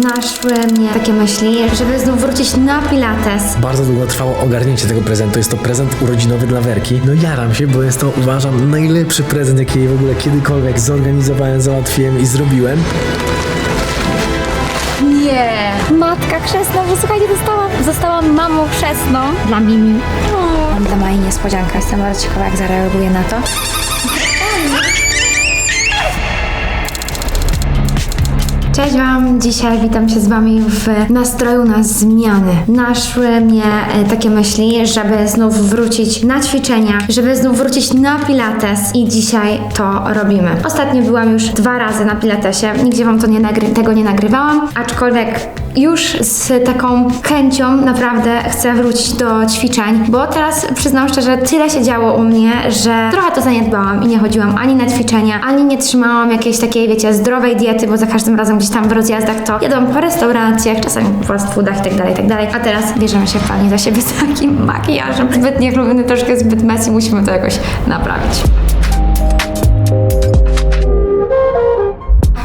naszły mnie takie myśli, żeby znów wrócić na pilates. Bardzo długo trwało ogarnięcie tego prezentu. Jest to prezent urodzinowy dla Werki. No jaram się, bo jest to uważam najlepszy prezent, jaki jej w ogóle kiedykolwiek zorganizowałem, załatwiłem i zrobiłem. Nie! Matka chrzestna, bo słuchajcie, dostałam, zostałam mamą chrzestną dla Mimi. Mam dla Mai niespodziankę, jestem bardzo ciekawa jak zareaguje na to. Cześć Wam, dzisiaj witam się z Wami w nastroju na zmiany. Naszły mnie e, takie myśli, żeby znów wrócić na ćwiczenia, żeby znów wrócić na pilates i dzisiaj to robimy. Ostatnio byłam już dwa razy na pilatesie, nigdzie Wam to nie nagry- tego nie nagrywałam, aczkolwiek już z taką chęcią naprawdę chcę wrócić do ćwiczeń, bo teraz przyznam szczerze, tyle się działo u mnie, że trochę to zaniedbałam i nie chodziłam ani na ćwiczenia, ani nie trzymałam jakiejś takiej, wiecie, zdrowej diety, bo za każdym razem gdzieś tam w rozjazdach to jadłam po restauracjach, czasami po fast foodach i tak dalej, tak dalej. A teraz bierzemy się fajnie za siebie z takim makijażem, zbyt niechlubny, troszkę zbyt messy, musimy to jakoś naprawić.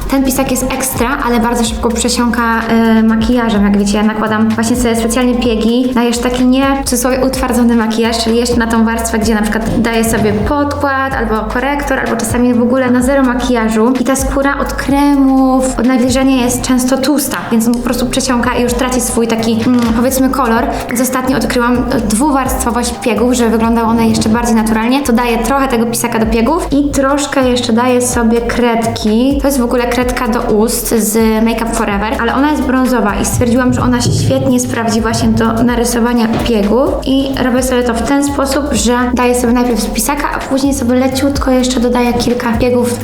Ten pisak jest ekstra, ale bardzo szybko przesiąka y, makijażem. Jak wiecie, ja nakładam właśnie sobie specjalnie piegi na jeszcze taki nie w cudzysłowie utwardzony makijaż, czyli jeszcze na tą warstwę, gdzie na przykład daję sobie podkład albo korektor, albo czasami w ogóle na zero makijażu. I ta skóra od kremów, od nawilżenia jest często tłusta, więc on po prostu przesiąka i już traci swój taki, mm, powiedzmy, kolor. Więc ostatnio odkryłam dwuwarstwowość piegów, żeby wyglądały one jeszcze bardziej naturalnie. To daję trochę tego pisaka do piegów i troszkę jeszcze daję sobie kredki. To jest w ogóle kredka do ust z Make Up Forever, ale ona jest brązowa i stwierdziłam, że ona świetnie sprawdzi właśnie do narysowania piegów i robię sobie to w ten sposób, że daję sobie najpierw z pisaka, a później sobie leciutko jeszcze dodaję kilka piegów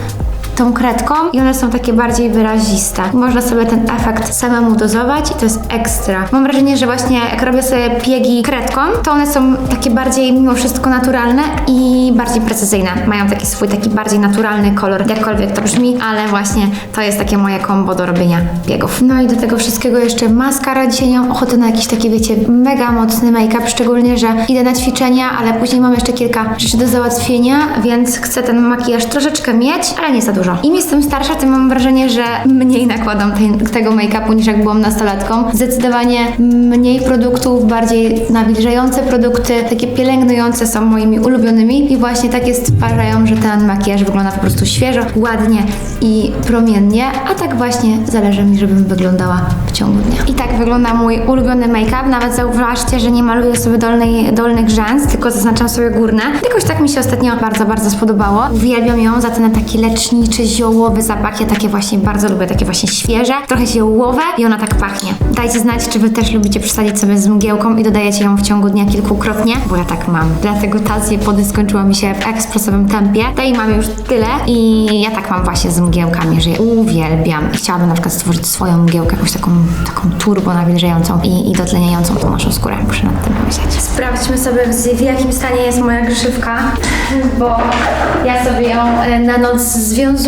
tą kredką i one są takie bardziej wyraziste. Można sobie ten efekt samemu dozować i to jest ekstra. Mam wrażenie, że właśnie jak robię sobie piegi kredką, to one są takie bardziej mimo wszystko naturalne i bardziej precyzyjne. Mają taki swój taki bardziej naturalny kolor, jakkolwiek to brzmi, ale właśnie to jest takie moje kombo do robienia piegów. No i do tego wszystkiego jeszcze maskara. Dzisiaj nie mam ochoty na jakiś taki, wiecie, mega mocny make-up, szczególnie, że idę na ćwiczenia, ale później mam jeszcze kilka rzeczy do załatwienia, więc chcę ten makijaż troszeczkę mieć, ale nie za dużo. Im jestem starsza, tym mam wrażenie, że mniej nakładam tej, tego make-upu niż jak byłam nastolatką. Zdecydowanie mniej produktów, bardziej nawilżające produkty, takie pielęgnujące są moimi ulubionymi i właśnie takie stwarzają, że ten makijaż wygląda po prostu świeżo, ładnie i promiennie, a tak właśnie zależy mi, żebym wyglądała w ciągu dnia. I tak wygląda mój ulubiony make-up. Nawet zauważcie, że nie maluję sobie dolnej, dolnych rzęs, tylko zaznaczam sobie górne. Jakoś tak mi się ostatnio bardzo, bardzo spodobało. Uwielbiam ją za ten taki leczniczy, ziołowy zapach. Ja takie właśnie bardzo lubię, takie właśnie świeże, trochę ziołowe i ona tak pachnie. Dajcie znać, czy wy też lubicie przesadzić sobie z mgiełką i dodajecie ją w ciągu dnia kilkukrotnie, bo ja tak mam. Dlatego ta z skończyła mi się w ekspresowym tempie. Tej mam już tyle i ja tak mam właśnie z mgiełkami, że je uwielbiam. Chciałabym na przykład stworzyć swoją mgiełkę, jakąś taką, taką turbo nawilżającą i, i dotleniającą tą naszą skórę. Muszę nad tym pomyśleć. Sprawdźmy sobie, w, w jakim stanie jest moja grzywka, bo ja sobie ją e, na noc związuję,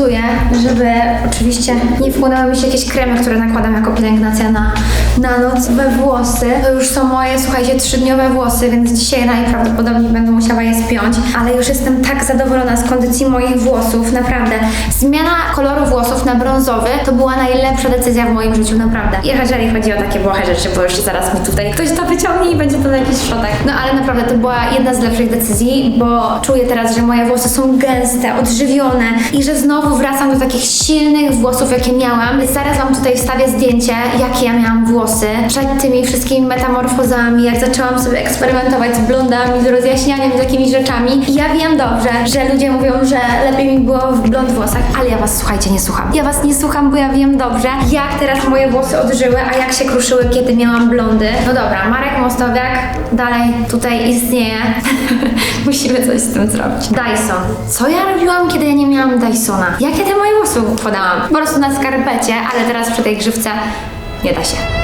żeby oczywiście nie wchłonęły mi się jakieś kremy, które nakładam jako pielęgnacja na, na noc we włosy. To już są moje, słuchajcie, trzydniowe włosy, więc dzisiaj najprawdopodobniej będę musiała je spiąć, ale już jestem tak zadowolona z kondycji moich włosów, naprawdę. Zmiana koloru włosów na brązowy to była najlepsza decyzja w moim życiu, naprawdę. Jeżeli chodzi o takie błahe rzeczy, bo już zaraz mi tutaj ktoś to wyciągnie i będzie to na jakiś szotek. No ale naprawdę to była jedna z lepszych decyzji, bo czuję teraz, że moje włosy są gęste, odżywione i że znowu wracam do takich silnych włosów, jakie miałam. Zaraz wam tutaj wstawię zdjęcie, jakie ja miałam włosy przed tymi wszystkimi metamorfozami, jak zaczęłam sobie eksperymentować z blondami, z rozjaśnianiem, z jakimiś rzeczami. I ja wiem dobrze, że ludzie mówią, że lepiej mi było w blond włosach, ale ja was, słuchajcie, nie słucham. Ja was nie słucham, bo ja wiem dobrze, jak teraz moje włosy odżyły, a jak się kruszyły, kiedy miałam blondy. No dobra, Marek Mostowiak dalej tutaj istnieje. Musimy coś z tym zrobić. Dyson. Co ja robiłam, kiedy ja nie miałam Dysona? Jakie te moje włosy układałam? Po prostu na skarpecie, ale teraz przy tej grzywce nie da się.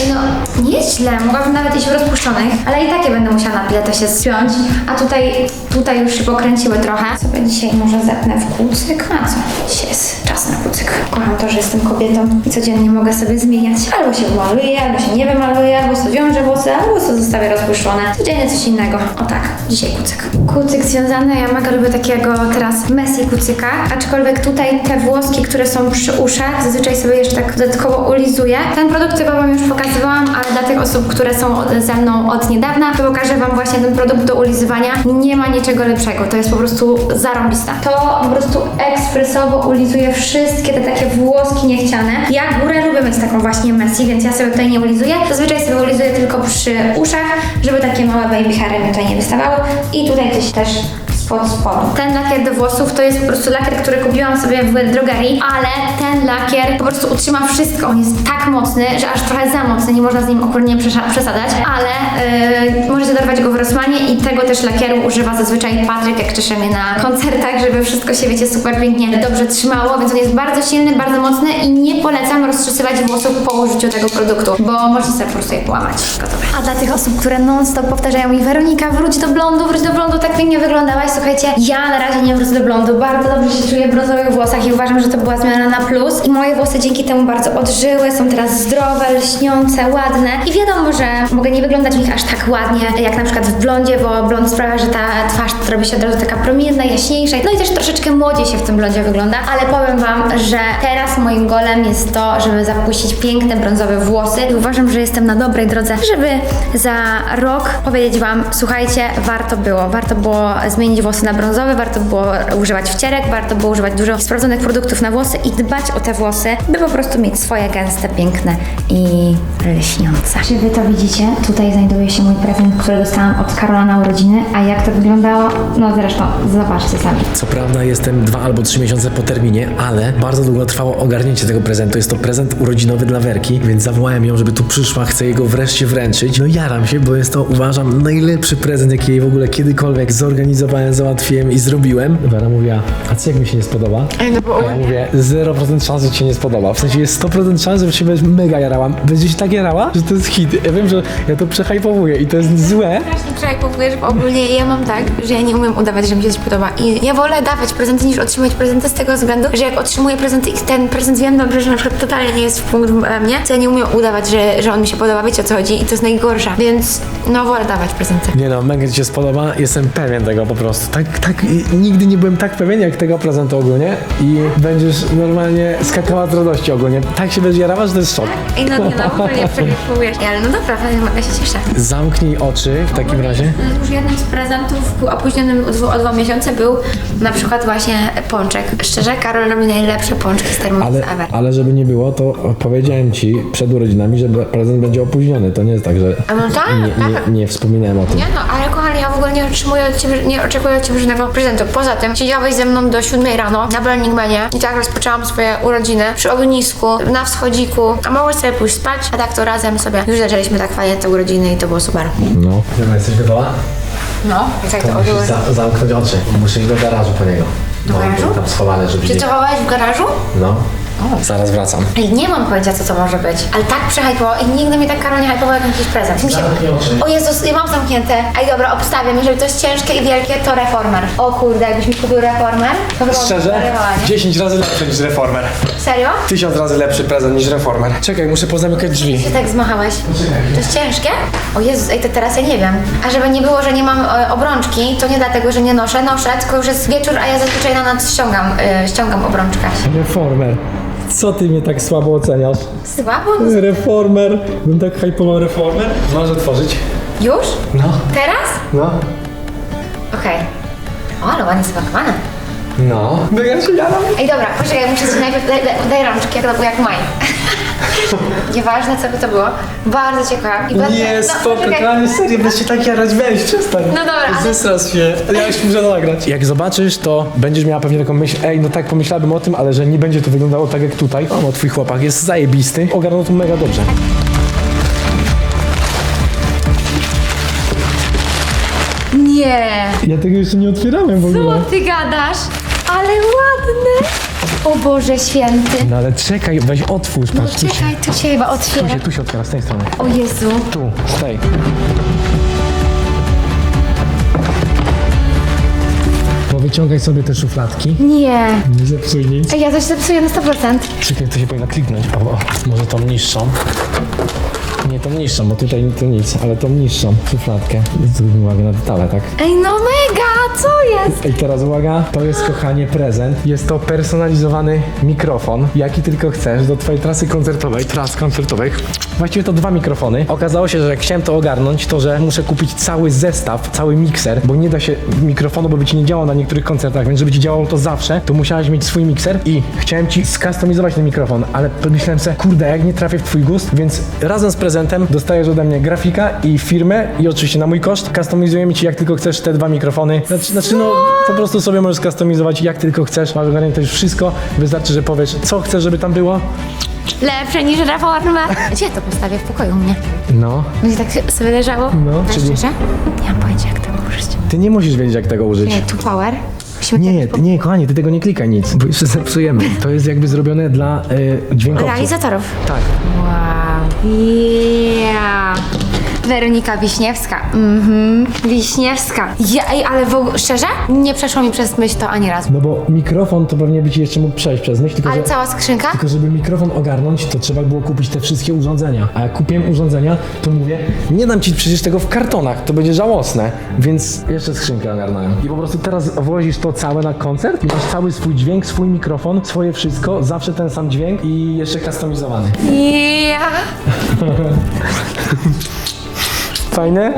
Ej no, nie jest źle, mogłabym nawet iść w rozpuszczonych, ale i takie będę musiała na pileta się spiąć. A tutaj, tutaj już się pokręciły trochę. Sobie dzisiaj może zepnę w kucyk. A co? Dzisiaj jest czas na kucyk. Kocham to, że jestem kobietą i codziennie mogę sobie zmieniać. Albo się maluję, albo się nie wymaluję, albo sobie wiążę włosy, albo sobie zostawię rozpuszczone. Codziennie coś innego. O tak, dzisiaj kucyk. Kucyk związany, ja mega lubię takiego teraz Messi kucyka, aczkolwiek tutaj te włoski, które są przy uszach, zazwyczaj sobie jeszcze tak dodatkowo ulizuję. Ten produkt chyba Wam już pokazywałam, ale dla tych osób, które są ze mną od niedawna, to pokażę Wam właśnie ten produkt do ulizywania. Nie ma niczego lepszego, to jest po prostu zarąbista. To po prostu ekspresowo ulizuje wszystkie te takie włoski niechciane. Ja górę lubię mieć taką właśnie Messi, więc ja sobie tutaj nie ulizuję. Zazwyczaj sobie ulizuję tylko przy uszach, żeby takie małe baby hairy mi tutaj nie wystawały i tutaj gdzieś też spod spodu. Ten lakier do włosów to jest po prostu lakier, który kupiłam sobie w drogerii, ale ten lakier po prostu utrzyma wszystko. On jest tak mocny, że aż trochę za mocny, nie można z nim ogólnie przesa- przesadzać, ale yy, możecie dorwać go w Rossmanie i tego też lakieru używa zazwyczaj Patryk, jak czesze mnie na koncertach, żeby wszystko się, wiecie, super pięknie, dobrze trzymało, więc on jest bardzo silny, bardzo mocny i nie polecam rozczesywać włosów po użyciu tego produktu, bo możecie sobie po prostu je połamać. Gotowe. A dla tych osób, które non-stop powtarzają mi Weronika, wróć do blondu, wróć do blondu, tak pięknie wyglądałaś, słuchajcie, ja na razie nie wrócę do blondu, bardzo dobrze się czuję w brązowych włosach i uważam, że to była zmiana na plus. I moje włosy dzięki temu bardzo odżyły, są teraz zdrowe, lśniące, ładne. I wiadomo, że mogę nie wyglądać w nich aż tak ładnie, jak na przykład w blondzie, bo blond sprawia, że ta twarz robi się od razu taka promienna, jaśniejsza, no i też troszeczkę młodziej się w tym blondzie wygląda, ale powiem Wam, że teraz moim golem jest to, żeby zapuścić piękne brązowe włosy. I uważam, że jestem na dobrej drodze, żeby za rok powiedzieć Wam, słuchajcie, warto było, warto było zmienić włosy na brązowe, warto było używać wcierek, warto było używać dużo sprawdzonych produktów na włosy i dbać o te włosy, by po prostu mieć swoje gęste, piękne i lśniące. Czy Wy to widzicie? Tutaj znajduje się mój prezent, który dostałam od Karola na urodziny, a jak to wyglądało? No zresztą, zobaczcie sami. Co prawda jestem dwa albo trzy miesiące po terminie, ale bardzo długo trwało ogarnięcie tego prezentu. Jest to prezent urodzinowy dla Werki, więc zawołałem ją, żeby tu przyszła, chcę jego wreszcie wręczyć. No jaram się, bo jest to uważam najlepszy prezent, jaki jej w ogóle kiedykolwiek zorganizowałem, załatwiłem i zrobiłem. Wera mówiła, a co jak mi się nie spodoba? no A ja mówię, 0% szans, że ci się nie spodoba. W sensie jest 100% szans, że się będziesz mega jarała. Będzie się tak jarała, że to jest hit. Ja wiem, że ja to przehajpowuję i to jest złe, Strasznie przehajpowujesz, bo ogólnie ja mam tak, że ja nie umiem udawać, że mi się coś podoba. I ja wolę dawać prezenty niż otrzymać prezenty z tego względu, że jak otrzymuję prezenty i ten prezent wiem dobrze, że na przykład totalnie nie jest w punkt mnie, to ja nie umiem udawać, że, że on mi się podoba, wiecie o co chodzi i to jest najgorsza. Więc no wolę dawać prezenty. Nie no, mega ci się spodoba, jestem pewien tego po prostu. Tak, tak, i nigdy nie byłem tak pewien jak tego prezentu ogólnie i będziesz normalnie skakała z radości ogólnie. Tak się będziesz jarała, że to jest szok. Ej no nie no, ogólnie przehajpowujesz. Ale no dobra, mega się cieszę. Zamknij oczy w takim razie. Już jednym z prezentów był opóźnionym o dwa, o dwa miesiące był na przykład właśnie pączek. Szczerze, Karol robi najlepsze pączki z termosu Ale, ever. ale żeby nie było, to powiedziałem ci przed urodzinami, że prezent będzie opóźniony. To nie jest tak, że A no tak, nie, tak. nie, nie wspominałem o tym. Nie no, ale kochani, ja w ogóle nie otrzymuję od ciebie, nie oczekuję od ciebie żadnego prezentu. Poza tym siedziałeś ze mną do 7 rano na Burning Manie i tak rozpoczęłam swoje urodziny przy ognisku, na wschodziku, a mogłeś sobie pójść spać, a tak to razem sobie już zaczęliśmy tak fajnie te urodziny i to było super. No. Dobra, jesteś gotowa? No, i tak to Musisz odbyło. za, zamknąć oczy. Muszę iść do garażu po niego. Do No, garażu? był Tam schowany, żeby Czy nie... to chowałeś w garażu? No. Zaraz wracam. Ej, nie mam pojęcia, co to może być, ale tak przehypował i nigdy mnie tak Karol nie hypował jak jakiś prezent. Mi się... O Jezus, ja mam zamknięte. Ej, dobra, obstawiam, jeżeli to jest ciężkie i wielkie, to reformer. O kurde, jakbyś mi kupił reformer, to chyba Szczerze? zareagowanie. 10 razy lepszy niż reformer. Serio? Tysiąc razy lepszy prezent niż reformer. Czekaj, muszę pozamykać drzwi. Ty tak zmachałeś. To jest ciężkie? O Jezus, ej, to teraz ja nie wiem. A żeby nie było, że nie mam e, obrączki, to nie dlatego, że nie noszę, noszę, tylko już jest wieczór, a ja zazwyczaj na noc ściągam, e, ściągam obrączkę. Reformer. Co ty mnie tak słabo oceniasz? Słabo? Reformer. Bym tak hypował reformer. Możesz otworzyć? Już? No. Teraz? No. Okej. O, ale ładnie spakowane. No. No ja się jadam. Ej, dobra, poczekaj, muszę ci najpierw, daj, daj, daj rączki, jak, jak maj. Nieważne, co by to było. Bardzo cię kocham. I będę- Nie, no, stop, poczekaj. realnie serio, bez się tak jarać, weź, przestań. No dobra, ale- Zesras się, ja już muszę nagrać. Jak zobaczysz, to będziesz miała pewnie taką myśl, ej, no tak pomyślałabym o tym, ale że nie będzie to wyglądało tak jak tutaj. O, no twój chłopak jest zajebisty, ogarnął to mega dobrze. Nie. Ja tego jeszcze nie otwierałem w Co ogóle. ty gadasz? Ale ładne. O Boże święty. No ale czekaj, weź otwórz, patrz, tu się, Czekaj, tu się chyba tu otwiera. się, tu się otwiera, z tej strony. O Jezu. Tu, z tej. Powyciągaj sobie te szufladki. Nie. Nie zepsuj nic. Ej, ja coś zepsuję na 100%. Czekaj, to się powinno kliknąć. O, o, może tą niższą. Nie tą niższą, bo tutaj to nic, ale tą niższą szufladkę. Zwróćmy uwagę na detale, tak? Ej, no mega, co jest? I teraz uwaga, to jest kochanie prezent. Jest to personalizowany mikrofon, jaki tylko chcesz, do twojej trasy koncertowej, tras koncertowych. Właściwie to dwa mikrofony. Okazało się, że jak chciałem to ogarnąć, to że muszę kupić cały zestaw, cały mikser, bo nie da się mikrofonu, bo by ci nie działał na niektórych koncertach, więc żeby ci działało to zawsze, to musiałeś mieć swój mikser i chciałem ci skustomizować ten mikrofon, ale pomyślałem sobie, kurde, jak nie trafię w twój gust, więc razem z prezentem dostajesz ode mnie grafika i firmę i oczywiście na mój koszt customizujemy ci jak tylko chcesz te dwa mikrofony. Znaczy, znaczy no, po prostu sobie możesz customizować jak tylko chcesz, masz ogarnięte już wszystko, wystarczy, że powiesz, co chcesz, żeby tam było. Lepsze niż reforma. Gdzie to postawię? W pokoju u mnie. No, Będzie tak sobie leżało? No, Na czyli- szczerze? Nie mam pojęcia, jak tego użyć. ty nie musisz wiedzieć, jak tego użyć. Nie, tu power. Musimy Nie, nie, kochanie, ty tego nie klikaj nic, bo jeszcze zepsujemy. To jest jakby zrobione dla y, dźwiękowców. Realizatorów. Tak. Wow. Yeah. Weronika Wiśniewska. Mhm. Wiśniewska. Ja, ej, ale w ogóle, szczerze? Nie przeszło mi przez myśl to ani razu. No bo mikrofon to pewnie by ci jeszcze mógł przejść przez myśl, tylko Ale że... cała skrzynka? Tylko żeby mikrofon ogarnąć, to trzeba było kupić te wszystkie urządzenia. A jak kupiłem urządzenia, to mówię, nie dam ci przecież tego w kartonach, to będzie żałosne. Więc jeszcze skrzynkę ogarnąłem. I po prostu teraz wozisz to całe na koncert i masz cały swój dźwięk, swój mikrofon, swoje wszystko, zawsze ten sam dźwięk i jeszcze customizowany. Yeah. Fajne?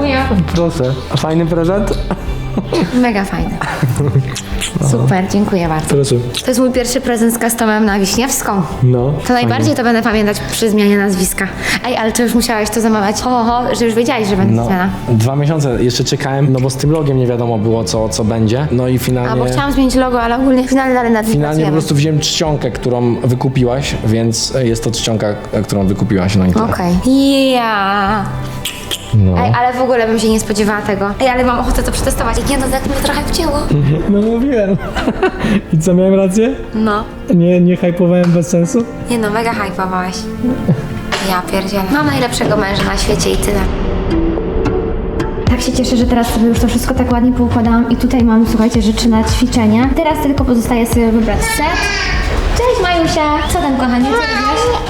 Proszę. A fajny prezent? Mega fajne. Super, dziękuję bardzo. Proszę. To jest mój pierwszy prezent z customem na Wiśniewską. No. To najbardziej to będę pamiętać przy zmianie nazwiska. Ej, ale czy już musiałeś to zamawiać? Ho, ho, ho, że już wiedziałeś, że będzie No, zmiana. dwa miesiące jeszcze czekałem, no bo z tym logiem nie wiadomo było co, co będzie. No i finalnie... A, bo chciałam zmienić logo, ale ogólnie finalnie dalej nad Finalnie po pracujemy. prostu wziąłem czcionkę, którą wykupiłaś, więc jest to czcionka, którą wykupiłaś na internecie. Okej. Ja. No. Ej, ale w ogóle bym się nie spodziewała tego. Ej, ale mam ochotę to przetestować. Nie no, tak mnie trochę wcięło. no mówiłem. I co, miałem rację? No. Nie, nie hypowałem bez sensu? Nie no, mega hypowałeś. Ja pierdzielę. Mam najlepszego męża na świecie i tyle. Tak się cieszę, że teraz sobie już to wszystko tak ładnie poukładałam i tutaj mam, słuchajcie, rzeczy na ćwiczenia. Teraz tylko pozostaje sobie wybrać set. Cześć Majusia! Co tam kochanie, co robisz?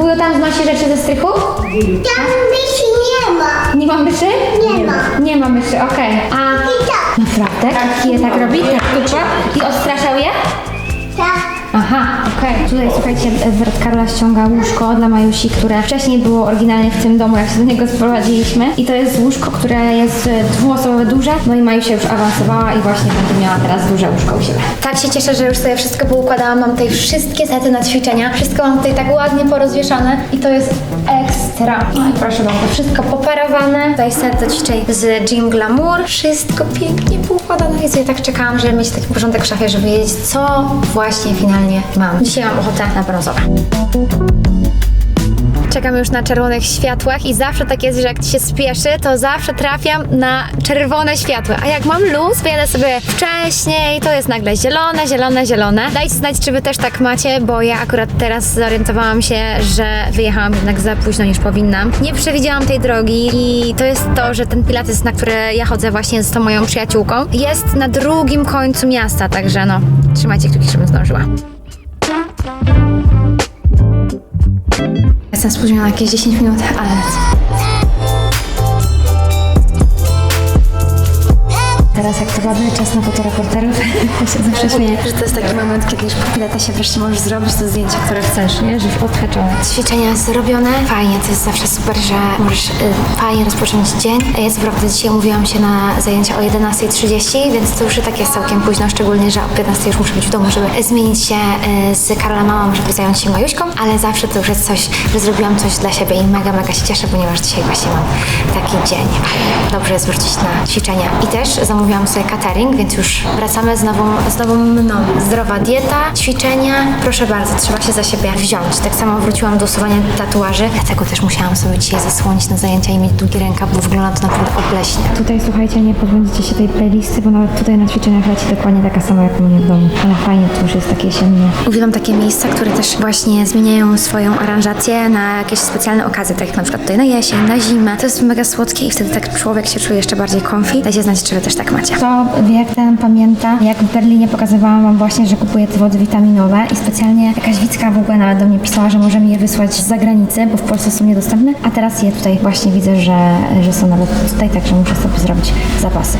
Wuju tam znosi rzeczy ze strychu? Tam myszy nie ma. Nie ma myszy? Nie ma. Nie ma myszy, okej. A tak. naprawdę? Tak je tak robi? Tak tupła? I odstraszał je? Aha, okej. Tutaj słuchajcie, brat Karola ściąga łóżko dla Majusi, które wcześniej było oryginalnie w tym domu, jak się do niego sprowadziliśmy. I to jest łóżko, które jest e, dwuosobowe duże. No i Majusia już awansowała i właśnie będzie miała teraz duże łóżko u siebie. Tak się cieszę, że już sobie wszystko poukładałam. Mam tutaj wszystkie sety na ćwiczenia. Wszystko mam tutaj tak ładnie porozwieszane i to jest ekstra. No i proszę bardzo, wszystko poparowane. Tutaj set ćwiczeń z Gym Glamour. Wszystko pięknie poukładane i sobie tak czekałam, żeby mieć taki porządek w szafie, żeby wiedzieć, co właśnie finalnie mam. Dzisiaj mam ochotę na brązowe. Czekam już na czerwonych światłach i zawsze tak jest, że jak się spieszy, to zawsze trafiam na czerwone światła. A jak mam luz, wyjadę sobie wcześniej, to jest nagle zielone, zielone, zielone. Dajcie znać, czy wy też tak macie, bo ja akurat teraz zorientowałam się, że wyjechałam jednak za późno niż powinnam. Nie przewidziałam tej drogi i to jest to, że ten pilates, na który ja chodzę właśnie z tą moją przyjaciółką, jest na drugim końcu miasta, także no, trzymajcie kciuki, żebym zdążyła. Spóźniona jakieś 10 minut, ale Teraz jak to ładny czas na fotoreporterów, ja się zawsze śmieję, że to jest taki moment, kiedy już po pilota się wreszcie możesz zrobić to zdjęcie, które chcesz, nie? Że już odhaczone. Ćwiczenia zrobione. Fajnie, to jest zawsze super, że możesz y, fajnie rozpocząć dzień. Ja co prawda dzisiaj mówiłam się na zajęcia o 11.30, więc to już i tak jest całkiem późno, szczególnie, że o 15.00 już muszę być w domu, żeby zmienić się y, z Karola mamą, żeby zająć się Majuśką, ale zawsze to już jest coś, że zrobiłam coś dla siebie i mega, mega się cieszę, ponieważ dzisiaj właśnie mam taki dzień. Dobrze jest wrócić na ćwiczenia. I też zamówiłam sobie catering, więc już wracamy z nową, z nową mną. Zdrowa dieta, ćwiczenia, proszę bardzo, trzeba się za siebie wziąć. Tak samo wróciłam do usuwania tatuaży, dlatego też musiałam sobie dzisiaj zasłonić na zajęcia i mieć długi rękaw, bo wygląda to naprawdę obleśnie. Tutaj słuchajcie, nie pozbędziecie się tej playlisty, bo nawet tutaj na ćwiczeniach leci dokładnie taka sama jak u mnie w domu. Ale fajnie, to już jest takie jesienne. Uwielbiam takie miejsca, które też właśnie zmieniają swoją aranżację na jakieś specjalne okazje, tak jak na przykład tutaj na jesień, na zimę. To jest mega słodkie i wtedy tak człowiek się czuje jeszcze bardziej comfy. Dajcie znać, czy wy też tak macie. Kto wie, ten pamięta, jak w Berlinie pokazywałam wam właśnie, że kupuję te wody witaminowe i specjalnie jakaś Wicka w ogóle nawet do mnie pisała, że może mi je wysłać z zagranicy, bo w Polsce są niedostępne, a teraz je tutaj właśnie widzę, że, że są nawet tutaj, także muszę sobie zrobić zapasy.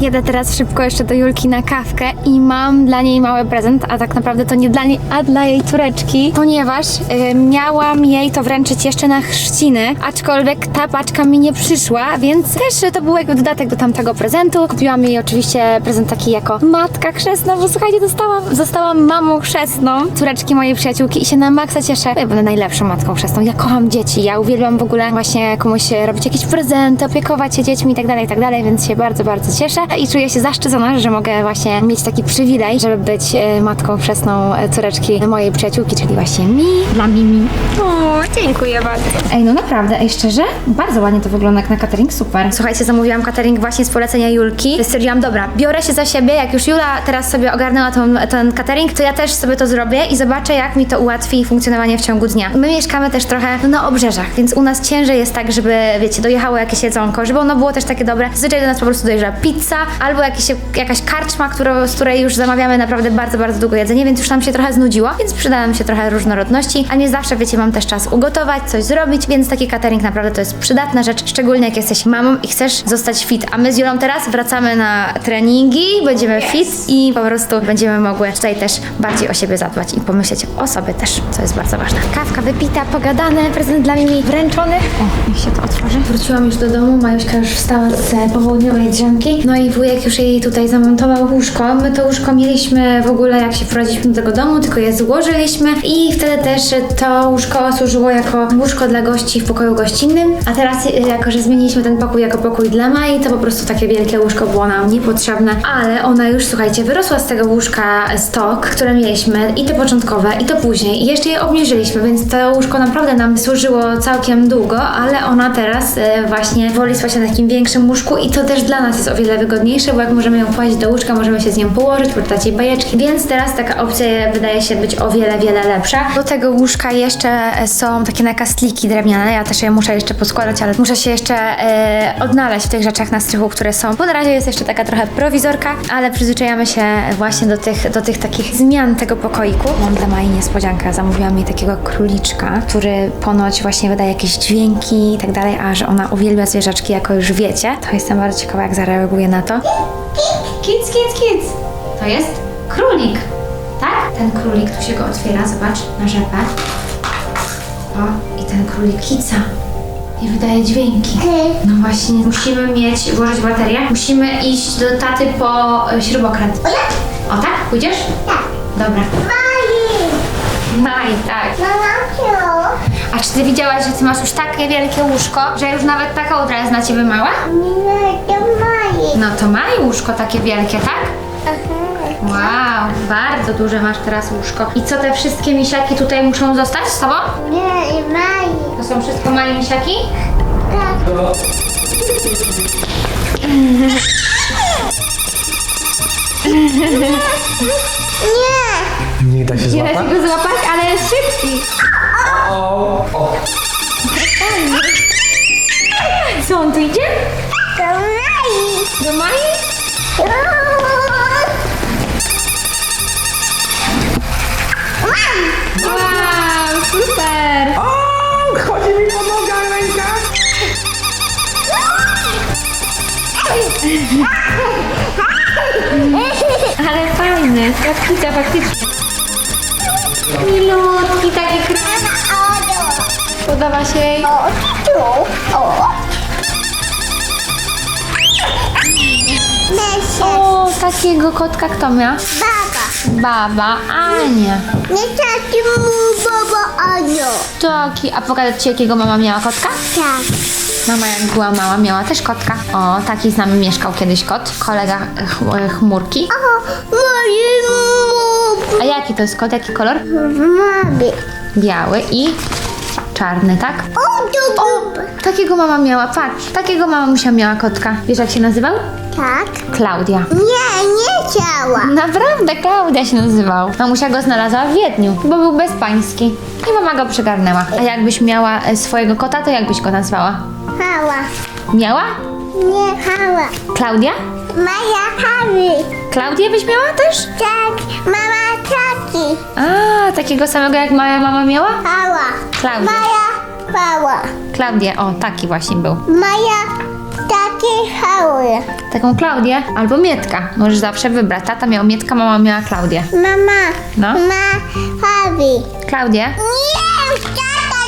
Jedę teraz szybko jeszcze do Julki na kawkę i mam dla niej mały prezent, a tak naprawdę to nie dla niej, a dla jej córeczki, ponieważ y, miałam jej to wręczyć jeszcze na chrzciny, aczkolwiek ta paczka mi nie przyszła, więc też y, to był jakby dodatek do tamtego prezentu. Kupiłam jej oczywiście prezent taki jako matka chrzestna, bo słuchajcie, dostałam, zostałam mamą chrzestną córeczki mojej przyjaciółki i się na maksa cieszę. Ja będę najlepszą matką chrzestną. Ja kocham dzieci, ja uwielbiam w ogóle właśnie komuś robić jakieś prezenty, opiekować się dziećmi i tak dalej, i tak więc się bardzo, bardzo cieszę i czuję się zaszczycona, że mogę właśnie mieć taki przywilej, żeby być e, matką chrzestną e, córeczki mojej przyjaciółki, czyli właśnie mi, dla Mimi. O, dziękuję bardzo. Ej, no naprawdę, ej, szczerze, bardzo ładnie to wygląda jak na catering, super. Słuchajcie, zamówiłam catering właśnie z polecenia Julki. Stwierdziłam, dobra, biorę się za siebie, jak już Jula teraz sobie ogarnęła ten, ten catering, to ja też sobie to zrobię i zobaczę, jak mi to ułatwi funkcjonowanie w ciągu dnia. My mieszkamy też trochę no, na obrzeżach, więc u nas ciężej jest tak, żeby, wiecie, dojechało jakieś jedzonko, żeby ono było też takie dobre. Zazwyczaj do nas po prostu dojeżdża pizza albo jakiś, jakaś karczma, którą, z której już zamawiamy naprawdę bardzo, bardzo długo jedzenie, więc już nam się trochę znudziło, więc przyda nam się trochę różnorodności, a nie zawsze, wiecie, mam też czas ugotować, coś zrobić, więc taki catering naprawdę to jest przydatna rzecz, szczególnie jak jesteś mamą i chcesz zostać fit. A my z Julą teraz wracamy na treningi, będziemy fit i po prostu będziemy mogły tutaj też bardziej o siebie zadbać i pomyśleć o sobie też, co jest bardzo ważne. Kawka wypita, pogadane, prezent dla Mimi wręczony. O, niech się to otworzy. Wróciłam już do domu, Majuśka już wstała z popołudniowej drzemki, no i wujek już jej tutaj zamontował łóżko. My to łóżko mieliśmy w ogóle jak się wprowadziliśmy do tego domu, tylko je złożyliśmy i wtedy też to łóżko służyło jako łóżko dla gości w pokoju gościnnym, a teraz jako, że zmieniliśmy ten pokój jako pokój dla Mai, to po prostu takie wielkie łóżko było nam niepotrzebne, ale ona już, słuchajcie, wyrosła z tego łóżka stok, które mieliśmy i to początkowe i to później. I jeszcze je obniżyliśmy, więc to łóżko naprawdę nam służyło całkiem długo, ale ona teraz e, właśnie woli spać na takim większym łóżku i to też dla nas jest o wiele wygodniejsze, bo jak możemy ją kłaść do łóżka, możemy się z nią położyć, podać jej bajeczki, więc teraz taka opcja wydaje się być o wiele, wiele lepsza. Do tego łóżka jeszcze e, są takie nakastliki drewniane, ja też je muszę jeszcze poskładać, ale muszę się jeszcze e, odnaleźć w tych rzeczach na strychu, które są, bo na razie jest jeszcze taka trochę prowizorka, ale przyzwyczajamy się właśnie do tych, do tych takich zmian tego pokoiku. Mam dla Mai niespodziankę, zamówiłam jej takiego króliczka, który ponoć właśnie wydaje jakieś dźwięki i tak dalej, a że ona uwielbia zwierzaczki, jako już wiecie, to jestem bardzo ciekawa, jak zareaguje na to. Kic, kic, kic. To jest królik. Tak? Ten królik, tu się go otwiera, zobacz, na rzepę. O, i ten królik kica. I wydaje dźwięki. No właśnie, musimy mieć, włożyć baterię. Musimy iść do taty po e, śrubokręt. O tak? Pójdziesz? Tak. Dobra. Mali. Maj, tak. Mama. A czy ty widziałaś, że ty masz już takie wielkie łóżko, że już nawet ta kołdra jest na ciebie mała? Nie, to mali. No to maj łóżko takie wielkie, tak? Wow, bardzo duże masz teraz łóżko. I co te wszystkie misiaki tutaj muszą zostać z tobą? Nie, mali. To są wszystko małe misiaki? Tak. Nie. Nie da się Nie da złapać? się go złapać, ale jest szybki. Co on tu idzie? To mali. Do Mai? Wow, super! O, chodzi mi po nogach ręka. Ale fajny, faktycznie, faktycznie. Milutki, taki kr... Podoba się jej? O, tu. O. O, takiego kotka kto miał? Baba. Baba Ania. Nie taki mu baba Anio. Taki, a pokazać ci jakiego mama miała kotka? Tak. Mama jak była mała, miała też kotka. O, taki z nami mieszkał kiedyś kot, kolega ch- chmurki. O, moje mu. A jaki to jest kot? Jaki kolor? Mamy. Biały i czarny, tak? O, tu. Takiego mama miała, patrz, takiego mama musiała miała kotka. Wiesz jak się nazywał? Tak. Klaudia. Nie, nie chciała. Naprawdę Klaudia się nazywał. Mamusia go znalazła w Wiedniu, bo był bezpański. I mama go przygarnęła. A jakbyś miała e, swojego kota, to jakbyś go nazwała? Hała. Miała? Nie hała. Klaudia? Maja Harry. Klaudię byś miała też? Tak, mama taki. A, takiego samego jak moja mama miała? Hała. Klaudia. Maja hała. Klaudię, o, taki właśnie był. Maja taki hały. Taką Klaudię albo Mietka. Możesz zawsze wybrać. Tata miał Mietka, mama miała Klaudię. Mama. No. Ma Harry. Klaudię? Nie, tata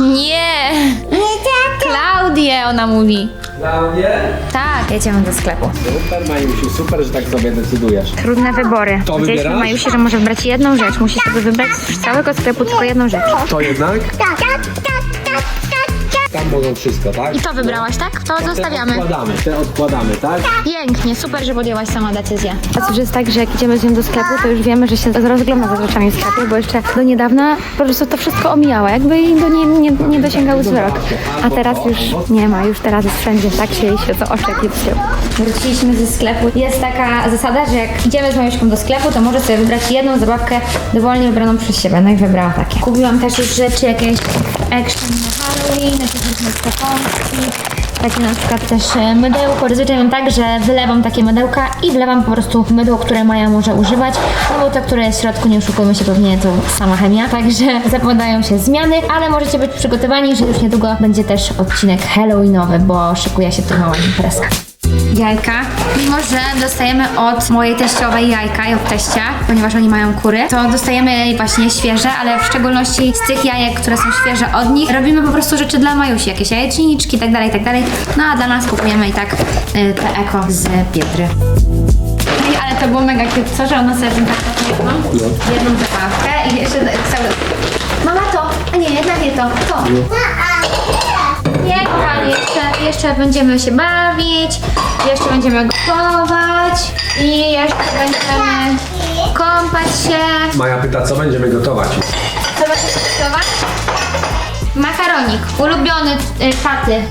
nie. Nie! Nie tata. Klaudię, ona mówi. Klaudię? Tak, jedziemy do sklepu. Super, Majusiu, super, że tak sobie decydujesz. Trudne wybory. To Powiedzieliśmy wybierasz? Majusi, że może wybrać jedną rzecz. Musi sobie wybrać z całego sklepu tylko jedną rzecz. To jednak? Tak. Tam mogą wszystko, tak? I to wybrałaś, tak? To zostawiamy. Odkładamy, te odkładamy, tak? Pięknie, super, że podjęłaś sama decyzję. A już jest tak, że jak idziemy z nią do sklepu, to już wiemy, że się rozgląda za rzeczami w sklepie, bo jeszcze do niedawna po prostu to wszystko omijała, jakby jej do niej nie, nie dosięgał wzrok. A teraz już nie ma, już teraz jest wszędzie, tak się jej świecą oczy, jak Wróciliśmy ze sklepu. Jest taka zasada, że jak idziemy z Majuszką do sklepu, to może sobie wybrać jedną zabawkę dowolnie wybraną przez siebie. No i wybrała takie. Kupiłam też już rzeczy jakieś action na Halloween, jakieś różne skakątki. Takie na przykład też e, mydełko. Mam tak, że wylewam takie mydełka i wlewam po prostu mydło, które Maja może używać. No bo to, które jest w środku, nie oszukujmy się, pewnie to sama chemia. Także zapowiadają się zmiany, ale możecie być przygotowani, że już niedługo będzie też odcinek halloweenowy, bo szykuje się tu mała imprezka. Jajka. Mimo, że dostajemy od mojej teściowej jajka i od teścia, ponieważ oni mają kury, to dostajemy właśnie świeże, ale w szczególności z tych jajek, które są świeże od nich, robimy po prostu rzeczy dla Majusi, jakieś jajeczniczki i tak dalej, tak dalej. No a dla nas kupujemy i tak y, te eko z Pietry. No i ale to było mega cute, co, że ona sobie wzięła taką jedną, jedną zabawkę i jeszcze cały... Mama to, a nie, jednak nie to, to. Nie, kochani, jeszcze, jeszcze będziemy się bawić, jeszcze będziemy gotować i jeszcze będziemy kąpać się. Maja pyta, co będziemy gotować? Co będziemy gotować? Makaronik, ulubiony y, taty.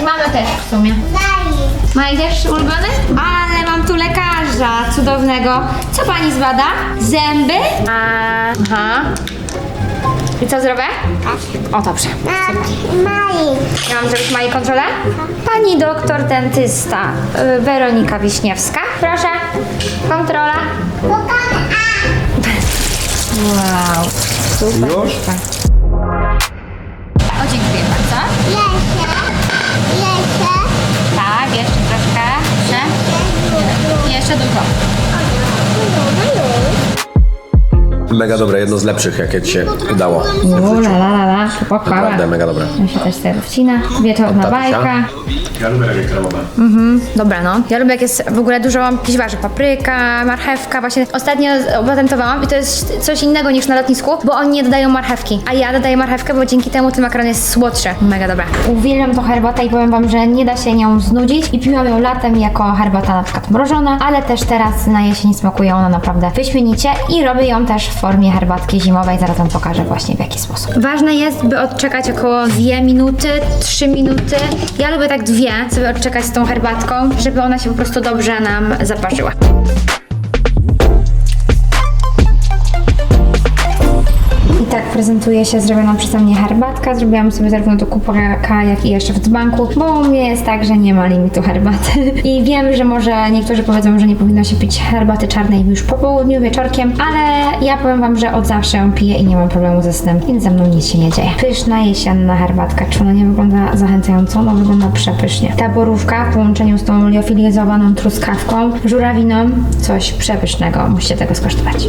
I mamy też w sumie. Maja też ulubiony? Ale mam tu lekarza cudownego. Co pani zbada? Zęby? Aha. I co zrobię? O, dobrze. Maj. Ja mam zrobić mojej kontrolę? Pani doktor dentysta y, Weronika Wiśniewska. Proszę. Kontrola. Wow. Super. Już? O, dziękuję bardzo. Jeszcze. Jeszcze. Tak, jeszcze troszkę. Jeszcze. Jeszcze dużo. Mega dobre, jedno z lepszych, jakie ci się udało. O, la la la la. Pochwała. Naprawdę mega dobre. Ja się też sobie wcina. Wieczorna Tatusia? bajka. Ja lubię takie kremowe. Dobra, no. Ja lubię jak jest w ogóle dużo jakichś warzyw. Papryka, marchewka. Właśnie ostatnio opatentowałam i to jest coś innego niż na lotnisku, bo oni nie dodają marchewki. A ja dodaję marchewkę, bo dzięki temu ten makaron jest słodszy. Mega dobra. Uwielbiam tą herbatę i powiem wam, że nie da się nią znudzić. I piłam ją latem jako herbata na przykład mrożona, ale też teraz na jesień smakuje ona naprawdę wyśmienicie i robię ją też w formie herbatki zimowej. Zaraz wam pokażę właśnie w jaki sposób. Ważne jest, by odczekać około 2 minuty, 3 minuty. Ja lubię tak dwie sobie odczekać z tą herbatką, żeby ona się po prostu dobrze nam zaparzyła. Prezentuje się zrobiona przeze mnie herbatka. Zrobiłam sobie zarówno do kubka, jak i jeszcze w dzbanku, bo u mnie jest tak, że nie ma limitu herbaty. I wiem, że może niektórzy powiedzą, że nie powinno się pić herbaty czarnej już po południu, wieczorkiem, ale ja powiem wam, że od zawsze ją piję i nie mam problemu ze snem, więc ze mną nic się nie dzieje. Pyszna jesienna herbatka. Czy ona nie wygląda zachęcająco? No wygląda przepysznie. Ta borówka w połączeniu z tą liofilizowaną truskawką, żurawiną, coś przepysznego. Musicie tego skosztować.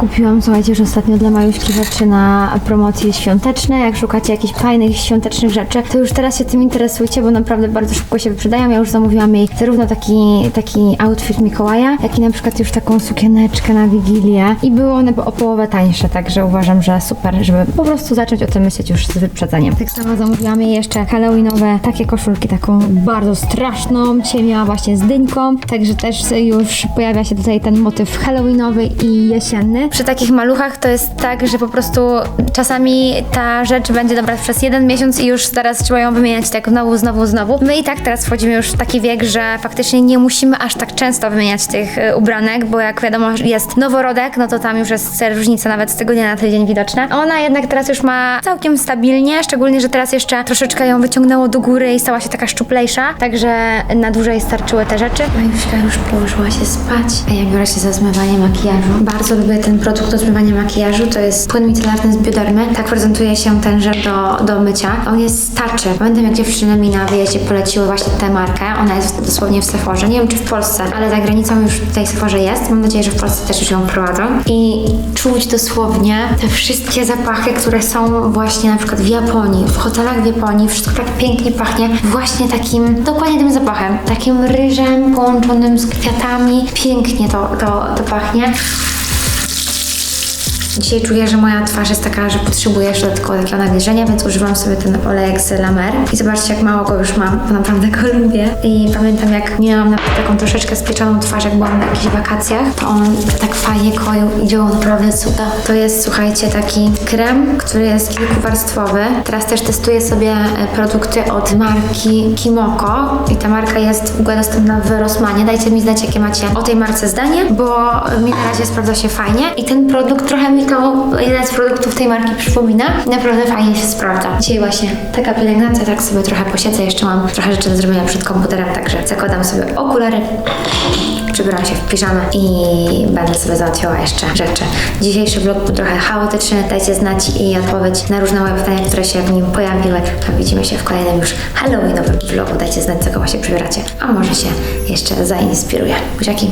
Kupiłam, słuchajcie, już ostatnio dla Majuśki rzeczy na promocje świąteczne. Jak szukacie jakichś fajnych, świątecznych rzeczy, to już teraz się tym interesujcie, bo naprawdę bardzo szybko się wyprzedają. Ja już zamówiłam jej zarówno taki, taki outfit Mikołaja, jak i na przykład już taką sukieneczkę na Wigilię. I były one o połowę tańsze, także uważam, że super, żeby po prostu zacząć o tym myśleć już z wyprzedzeniem. Tak samo zamówiłam jej jeszcze halloweenowe takie koszulki, taką bardzo straszną, ciemnia właśnie z dyńką, także też już pojawia się tutaj ten motyw halloweenowy i jesienny. Przy takich maluchach to jest tak, że po prostu czasami ta rzecz będzie dobra przez jeden miesiąc i już zaraz trzeba ją wymieniać tak znowu, znowu, znowu. My i tak teraz wchodzimy już w taki wiek, że faktycznie nie musimy aż tak często wymieniać tych y, ubranek, bo jak wiadomo jest noworodek, no to tam już jest różnica nawet z tygodnia na tydzień widoczna. Ona jednak teraz już ma całkiem stabilnie, szczególnie, że teraz jeszcze troszeczkę ją wyciągnęło do góry i stała się taka szczuplejsza, także na dłużej starczyły te rzeczy. Majuszka już położyła się spać, a ja biorę się za zmywanie makijażu. Bardzo lubię ten produkt do zmywania makijażu, to jest płyn micelarny z biodermy. Tak prezentuje się ten żel do, do mycia. On jest starczy. Pamiętam jak dziewczyny mi na wyjeździe poleciły właśnie tę markę. Ona jest dosłownie w Sephorze. Nie wiem czy w Polsce, ale za granicą już w tej Sephorze jest. Mam nadzieję, że w Polsce też już ją prowadzą. I czuć dosłownie te wszystkie zapachy, które są właśnie na przykład w Japonii, w hotelach w Japonii. Wszystko tak pięknie pachnie właśnie takim, dokładnie tym zapachem. Takim ryżem połączonym z kwiatami. Pięknie to, to, to pachnie. Dzisiaj czuję, że moja twarz jest taka, że potrzebuję jeszcze dodatkowo takiego nawilżenia, więc używam sobie ten olejek z La Mer. I zobaczcie, jak mało go już mam, bo naprawdę go lubię. I pamiętam, jak miałam taką troszeczkę spieczoną twarz, jak byłam na jakichś wakacjach, to on tak fajnie koił i działał naprawdę cuda. To jest, słuchajcie, taki krem, który jest kilkuwarstwowy. Teraz też testuję sobie e, produkty od marki Kimoko i ta marka jest w ogóle dostępna w Rossmanie. Dajcie mi znać, jakie macie o tej marce zdanie, bo mi na razie sprawdza się fajnie i ten produkt trochę mi to jeden z produktów tej marki przypomina. Naprawdę fajnie się sprawdza. Dzisiaj właśnie taka pielęgnacja, tak sobie trochę posiedzę. Jeszcze mam trochę rzeczy do zrobienia przed komputerem, także zakładam sobie okulary, przybieram się w piżamę i będę sobie załatwiała jeszcze rzeczy. Dzisiejszy vlog był trochę chaotyczny. Dajcie znać i odpowiedź na różne moje pytania, które się w nim pojawiły. Widzimy się w kolejnym już Halloweenowym vlogu. Dajcie znać, co się przybieracie. A może się jeszcze zainspiruję. Buziaki.